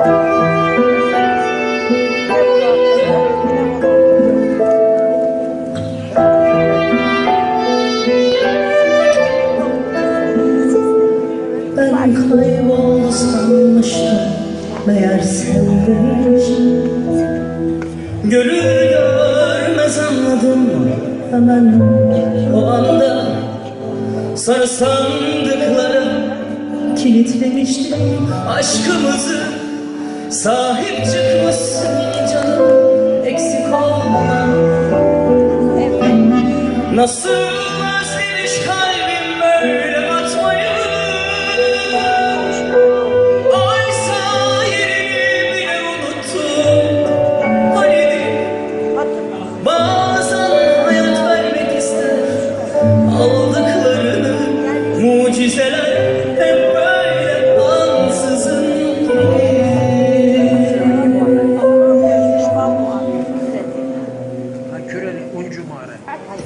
Ben kayboldu sanmıştım Meğer sendeymiş Görür görmez anladım. Hemen o anda Sarı sandıklara Kilitlemiştim. aşkımızı Sahip çıkmışsın canım Eksik olma. Nasıl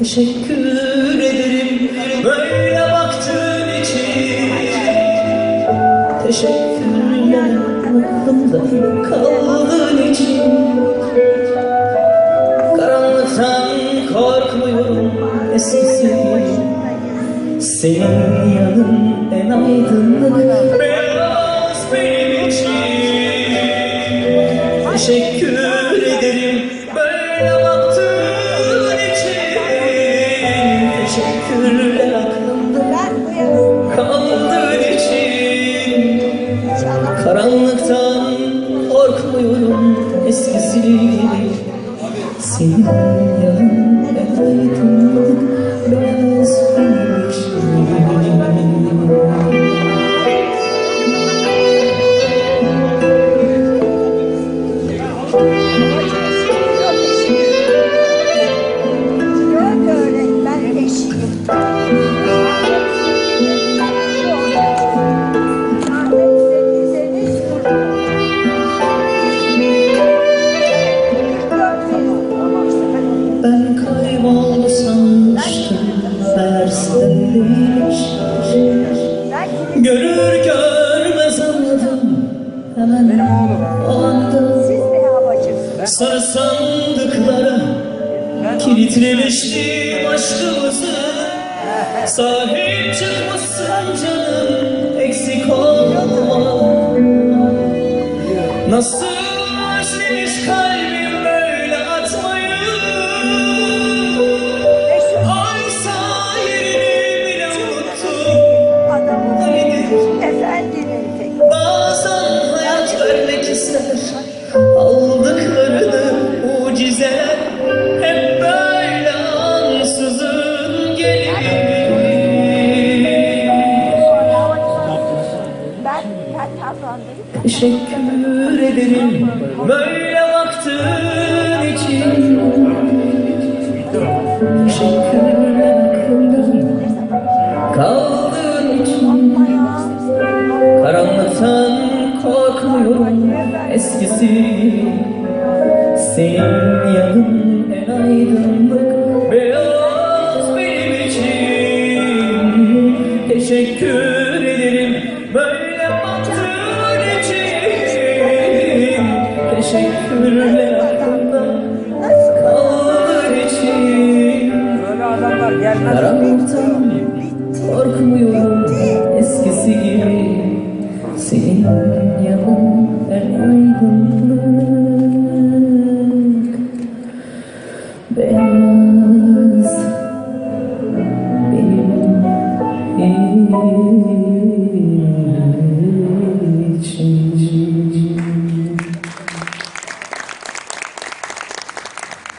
Teşekkür ederim böyle baktığın için. Teşekkürler aklımda kaldığın için. Karanlıktan korkmuyorum eskisi gibi. Senin yanın en aydınlık beyaz benim için. Teşekkür Teşekkürler aklımda kaldığın için. Karanlıktan korkmuyorum eskisi. Gibi Senin yanın sandıklara Kilitlemiştim aşkımızı. Sahip çıkmışsın canım Eksik olma. Nasıl Teşekkür ederim. Böyle baktığın için. Teşekkürler aklımda kaldığın için. Karanlıktan korkmuyorum. Eskisi Senin yanın en aydınlık. Beyaz benim için. Teşekkür Teşekkürler aklımda kaldığın için. Karanlıktan korkmuyorum eskisi gibi. Senin yanın en aydınlık